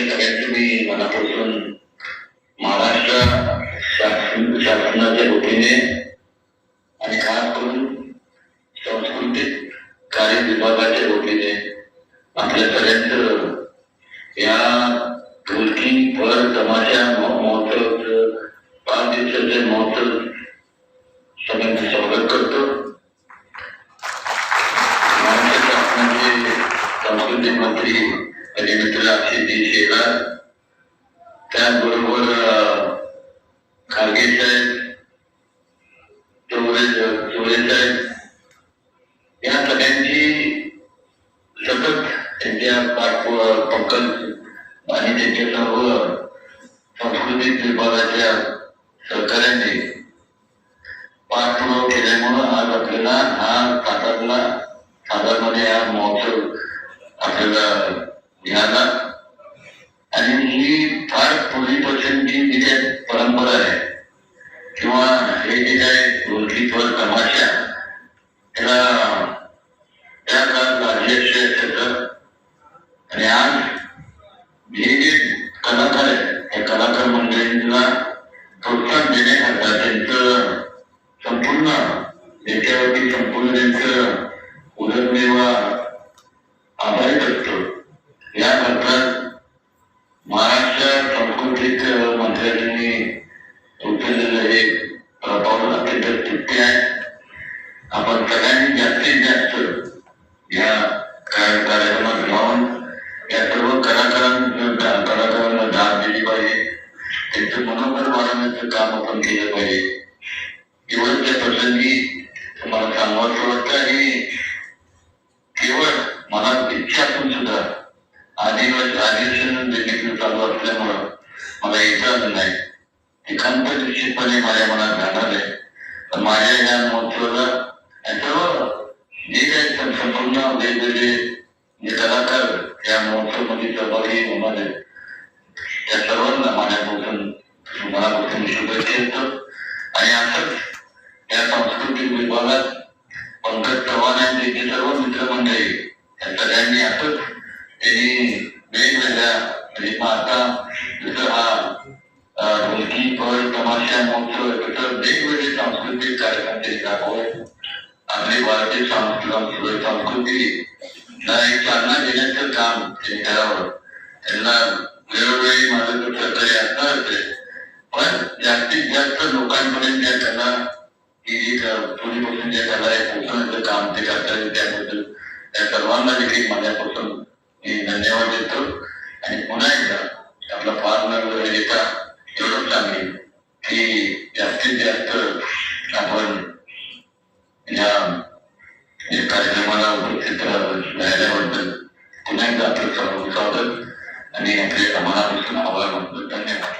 त्यामुळे सगळ्यांचं मी मनापासून महाराष्ट्र शासन शासनाच्या वतीने आणि खास करून सांस्कृतिक कार्य विभागाच्या वतीने आपल्या सगळ्यांचं या ढोलकी भर तमाशा महोत्सव पाच दिवसाचे महोत्सव सगळ्यांचं स्वागत करतो. महाराष्ट्र शासनाचे सांस्कृतिक मंत्री अजिमित्र अक्षयजी शेलार त्याचबरोबर अं, खारगे साहेब चौरे चौरे साहेब या सगळ्यांची सतत त्यांच्या पाठ पंकज आणि त्यांच्या सर्व सांस्कृतिक विभागाच्या सहकार्याने पाठपुरावा केल्यामुळं आज आपल्याला हा सातारला साधारणपणे हा महोत्सव आपल्याला याला आणि ही फार पूर्वीपासूनची जी तिथे परंपरा आहे किंवा हे जे काय ढोलकीवर तमाशा त्याला त्या काळात राजेश आणि आज हे जे कलाकार आहेत त्या कलाकार मंडळींना प्रोत्साहन देण्याकरता त्यांचं संपूर्ण त्याच्यावरती संपूर्ण त्यांचं उचललेलं हे प्रभाव पाऊल अत्यंत स्तुत्य आहे आपण सगळ्यांनी जास्तीत जास्त या कार्य- कार्यक्रमात जाऊन त्या सर्व कलाकारांना कलाकारांना दाद दिली पाहिजे त्यांचं मनोबल वाढवण्याचं काम आपण केलं पाहिजे शेवटच्या प्रसंगी तुम्हाला सांगावं वाटतं आणि केवळ मनात इच्छा असून सुद्धा आदिवासी आदिवासी देखील चालू असल्यामुळं मला यायचं नाही. एकांत निश्चितपणे माझ्या मनात जाणार आहे माझ्या या महोत्सवाला आणि सर्व जे काही संपूर्ण वेगवेगळे जे कलाकार या महोत्सवामध्ये सहभागी होणार आहेत त्या सर्वांना माझ्यापासून मनापासून शुभेच्छा देतो. आणि असंच या सांस्कृतिक विभागात पंकज चव्हाण आणि त्यांचे सर्व मित्रमंडळी या सगळ्यांनी असंच त्यांनी वेगवेगळ्या म्हणजे आता अं, ढोलकी तमाशा महोत्सव आहे, वेगवेगळे सांस्कृतिक कार्यक्रम त्यांनी दाखवले. आपली भारतीय सांस्कृतिक चालना देण्याचं काम त्यांनी करावं. त्यांना वेळोवेळी माझं तर सहकार्य असणारच आहे पण जास्तीत जास्त लोकांपर्यंत त्या कला ही जी पूर्वीपासून ज्या कला आहे पोचवण्याचं काम ते करतात त्याबद्दल त्या सर्वांना देखील माझ्यापासून मी धन्यवाद देतो. आणि पुन्हा एकदा आपला फार नगर येता देता एवढंच सांगेन की जास्तीत जास्त आपण या कार्यक्रमाला उपस्थित राहिल्याबद्दल पुन्हा एकदा आपलं स्वागत आणि आपले मनापासून आभार मानतो. धन्यवाद.